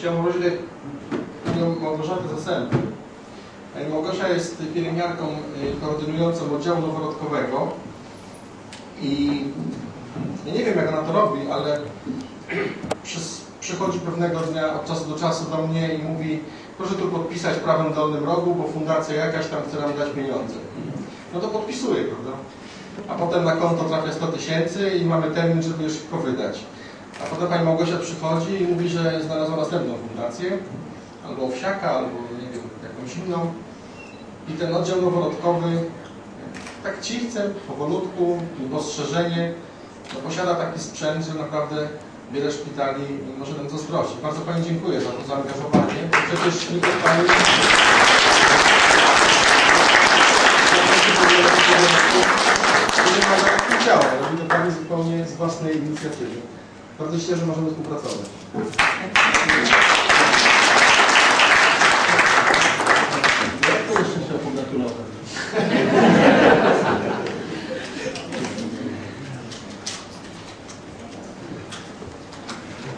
chciałem prosić panią Małgorzatę Zasępy. Pani Małgosia jest pielęgniarką y, koordynującą oddziału noworodkowego i ja nie wiem jak ona to robi, ale przychodzi pewnego dnia od czasu do czasu do mnie i mówi proszę tu podpisać w prawym dolnym rogu, bo fundacja jakaś tam chce nam dać pieniądze. No to podpisuję, prawda? A potem na konto trafia 100 tysięcy i mamy termin, żeby je szybko wydać. A potem pani Małgosia przychodzi i mówi, że znalazła następną fundację, albo owsiaka, albo nie wiem, jakąś inną. I ten oddział noworodkowy tak cichcem, powolutku, dostrzeżenie, no posiada taki sprzęt, że naprawdę wiele szpitali może nam zazdrościć. Bardzo Pani dziękuję za to zaangażowanie. Przecież nikt Pani nie ma jak chciała. Robi to Pani zupełnie z własnej inicjatywy. Bardzo się cieszę, że możemy współpracować. Ja to jeszcze chciał pogratulować.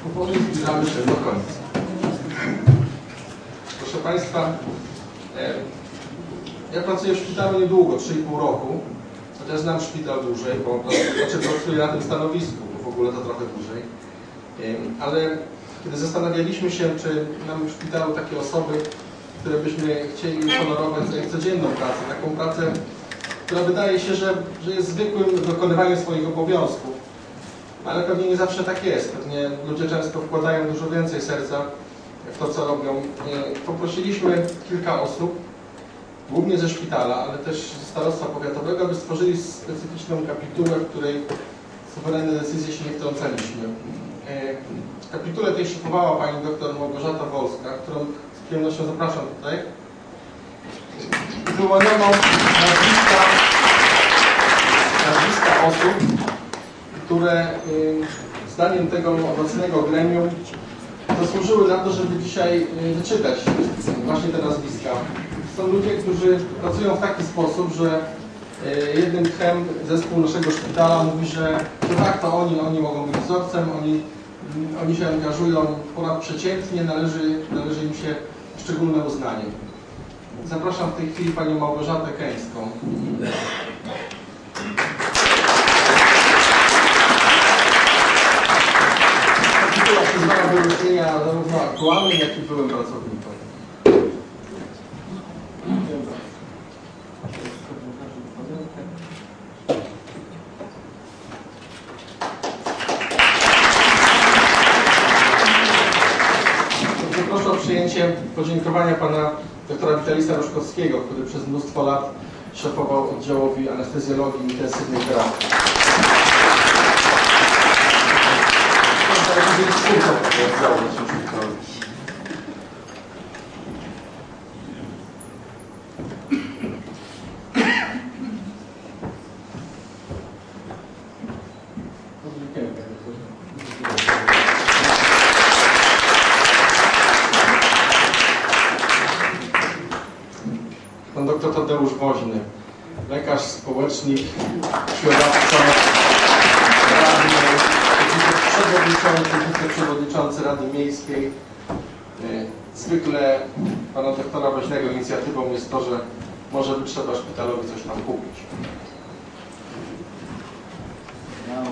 Powoli zbliżamy się do końca. Proszę Państwa, e, ja pracuję w szpitalu niedługo, 3,5 roku. Chociaż znam szpital dłużej, bo prac- znaczy pracuję na tym stanowisku, ogóle to trochę dłużej. Ale kiedy zastanawialiśmy się, czy mamy w szpitalu takie osoby, które byśmy chcieli honorować za ich codzienną pracę, taką pracę, która wydaje się, że, że jest zwykłym wykonywaniem swoich obowiązków. Ale pewnie nie zawsze tak jest. Pewnie ludzie często wkładają dużo więcej serca w to, co robią. Poprosiliśmy kilka osób, głównie ze szpitala, ale też ze starostwa powiatowego, aby stworzyli specyficzną kapitułę, w której suwerenne decyzje się nie wtrącaliśmy. E, Kapitułę tej szykowała pani doktor Małgorzata Wolska, którą z przyjemnością zapraszam tutaj. Wyłoniono nazwiska, nazwiska osób, które y, zdaniem tego obecnego gremium zasłużyły na to, żeby dzisiaj y, wyczytać właśnie te nazwiska. Są ludzie, którzy pracują w taki sposób, że y, jednym tchem zespół naszego szpitala mówi, że, tak, to oni, oni mogą być wzorcem, oni, mm, oni się angażują ponadprzeciętnie, należy, należy im się szczególne uznanie. Zapraszam w tej chwili panią Małgorzatę Keńską. Przyznała wyróżnienia zarówno aktualnym, jak i byłym pracownikom. Bardzo Proszę o przyjęcie podziękowania pana doktora Witalisa Ruszkowskiego, który przez mnóstwo lat szefował oddziałowi anestezjologii intensywnej terapii. Teraz doktor Tadeusz Woźny, lekarz, społecznik, środawca, radny, przewodniczący, wiceprzewodniczący Rady Miejskiej. E, Zwykle pana doktora Woźnego inicjatywą jest to, że może by trzeba szpitalowi coś tam kupić. Brawo.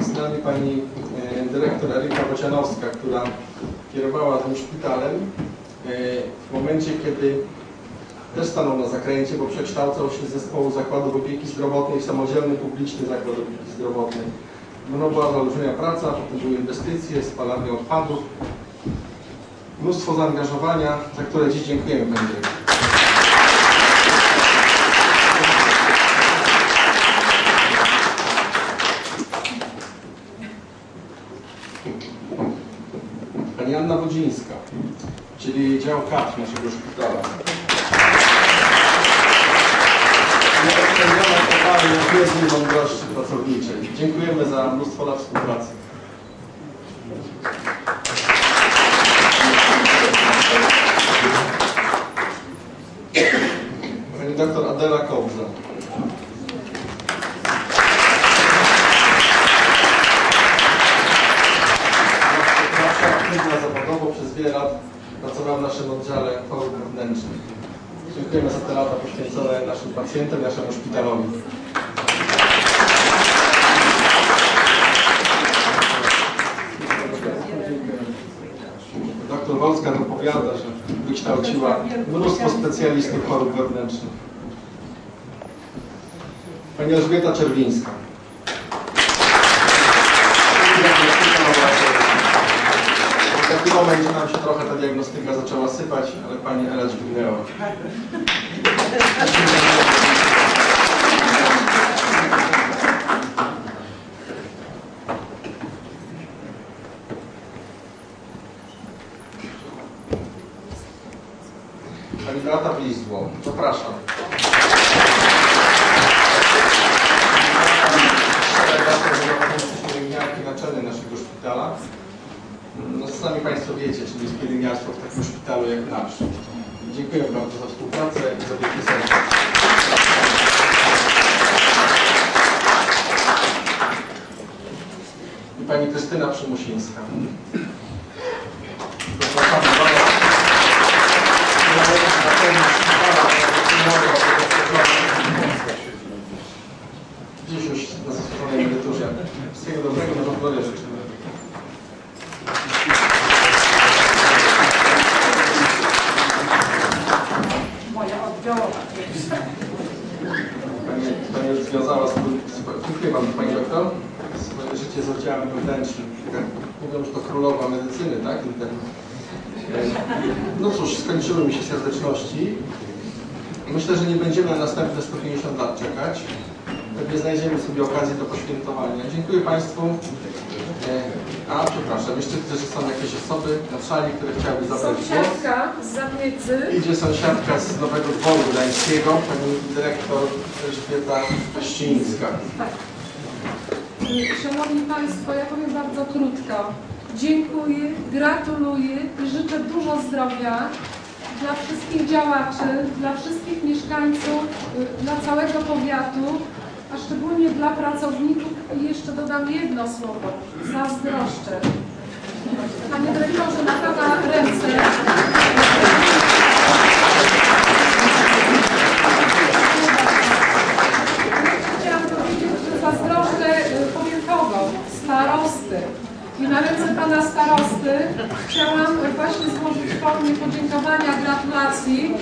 Z nami pani e, dyrektor Erika Bocianowska, która kierowała tym szpitalem e, w momencie, kiedy też stanął na zakręcie, bo przekształcał się z zespołu zakładów opieki zdrowotnej w samodzielny publiczny zakład opieki zdrowotnej. No była olbrzymia praca, potem były inwestycje, spalarnie odpadów, mnóstwo zaangażowania, za które dziś dziękujemy Pani Wodzińska, czyli dział kadr naszego szpitala. Dziękujemy za mnóstwo lat współpracy. Dobrze. Nasza aktywna zawodowo przez wiele lat pracowała w naszym oddziale chorób wewnętrznych. Dziękujemy za te lata poświęcone naszym pacjentom naszemu szpitalowi. Doktor Wolska nam powiada, że wykształciła mnóstwo specjalistów chorób wewnętrznych. Pani Elżbieta Czerwińska. W takim momencie nam się trochę ta diagnostyka zaczęła sypać, ale pani Ela dźwignęła. Pani Beata Blizdło. Zapraszam. pielęgniarki naczelnej naszego szpitala. No, sami Państwo wiecie, czym jest pielęgniarstwo w takim szpitalu jak nasz. Dziękuję bardzo za współpracę i za wielkie serce. I Pani Krystyna Przymusińska. Panu Pani Doktor, swoje życie z oddziałem wewnętrznym. Mówią, że to królowa medycyny, tak? No cóż, skończyły mi się serdeczności. Myślę, że nie będziemy na następne 150 lat czekać. Pewnie znajdziemy sobie okazję do poświętowania. Dziękuję Państwu. E, A, przepraszam, jeszcze widzę, że są jakieś osoby na sali, które chciałyby zabrać głos. Sąsiadka z Zawiedzy. Idzie sąsiadka z Nowego Dworu Gdańskiego, pani dyrektor Elżbieta Ścińska. Tak. Szanowni Państwo, ja powiem bardzo krótko. Dziękuję, gratuluję i życzę dużo zdrowia dla wszystkich działaczy, dla wszystkich mieszkańców, y, dla całego powiatu, a szczególnie dla pracowników i jeszcze dodam jedno słowo. Zazdroszczę. Panie dyrektorze, na Pana ręce. Chciałam powiedzieć, że zazdroszczę y, powiatową, starosty. I na ręce pana starosty chciałam właśnie złożyć formę podziękowania, gratulacji.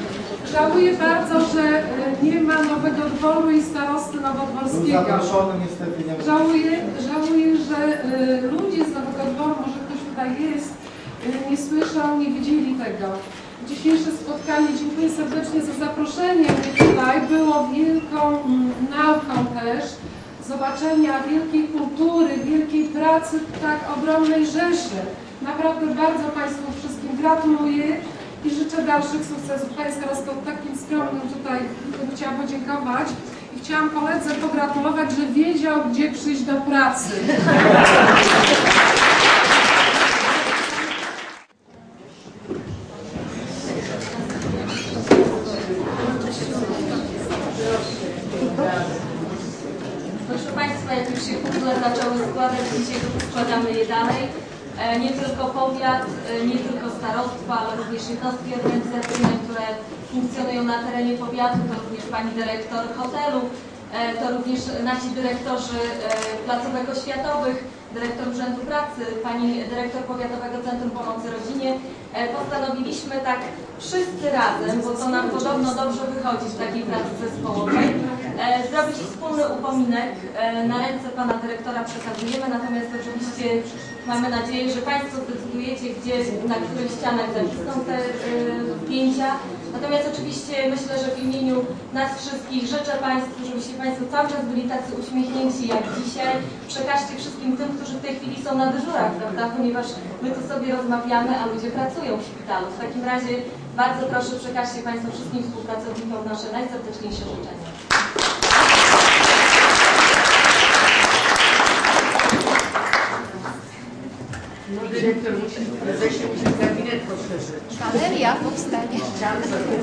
Żałuję bardzo, że y, nie ma nowego dworu i starosty nowodworskiego. niestety nie. Żałuję, żałuję, że y, ludzie z Nowego Dworu, może ktoś tutaj jest, y, nie słyszał, nie widzieli tego. Dzisiejsze spotkanie, dziękuję serdecznie za zaproszenie mnie tutaj. Było wielką mm, nauką też zobaczenia wielkiej kultury, wielkiej pracy tak ogromnej rzeszy. Naprawdę bardzo Państwu wszystkim gratuluję i życzę dalszych sukcesów. Panie starostwo, takim skromnym tutaj bym chciała podziękować. I chciałam koledze pogratulować, że wiedział, gdzie przyjść do pracy. Proszę Państwa, jak już się puzzle zaczęły składać, dzisiaj składamy je dalej. E, Nie tylko powiat, e, nie tylko starostwa, ale również jednostki organizacyjne, które funkcjonują na terenie powiatu, to również Pani Dyrektor hotelu, e, to również nasi dyrektorzy e, placówek oświatowych, dyrektor Urzędu Pracy, Pani Dyrektor Powiatowego Centrum Pomocy Rodzinie. E, Postanowiliśmy tak wszyscy razem, bo to nam podobno dobrze wychodzi w takiej pracy zespołowej, e, zrobić wspólny upominek. E, Na ręce Pana Dyrektora przekazujemy, natomiast oczywiście mamy nadzieję, że Państwo zdecydujecie, gdzie, na których ścianach zawisną te e, zdjęcia. Natomiast oczywiście myślę, że w imieniu nas wszystkich życzę Państwu, żebyście Państwo cały czas byli tacy uśmiechnięci jak dzisiaj. Przekażcie wszystkim tym, którzy w tej chwili są na dyżurach, prawda? Ponieważ my tu sobie rozmawiamy, a ludzie pracują w szpitalu. W takim razie bardzo proszę przekażcie Państwo wszystkim współpracownikom nasze najserdeczniejsze życzenia. Dyrektor musi, prezesie musi gabinet poszerzyć. Galeria powstanie. Chciałam sobie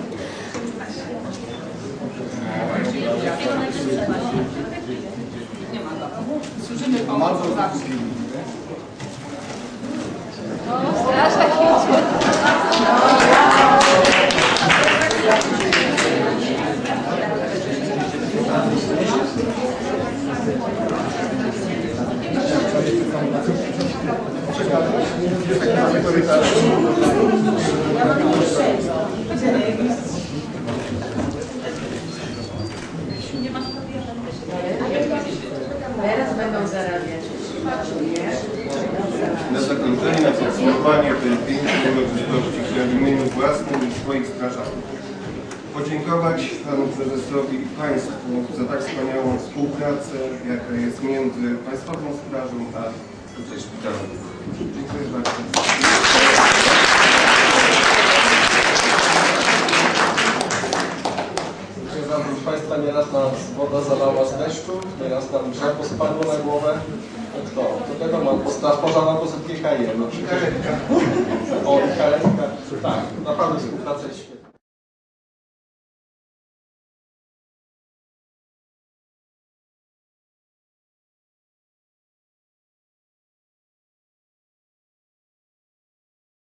Takiego najwyższego. Służymy pomocą zawsze. Teraz będą zarabiać. Na zakończenie, na podsumowanie tej pięknej uroczystości chciałem w imieniu własnym i swoich strażaków podziękować Panu Prezesowi i Państwu za tak wspaniałą współpracę, jaka jest między Państwową Strażą a tutaj szpitalem. Dziękuję bardzo. Proszę Państwa, nieraz nas woda zalała z deszczu, nieraz nam drzewo spadło na głowę. No Kto? To wiadomo, bo straż pożarna to ZGKM. No. O, karetka. Tak, naprawdę współpraca jest.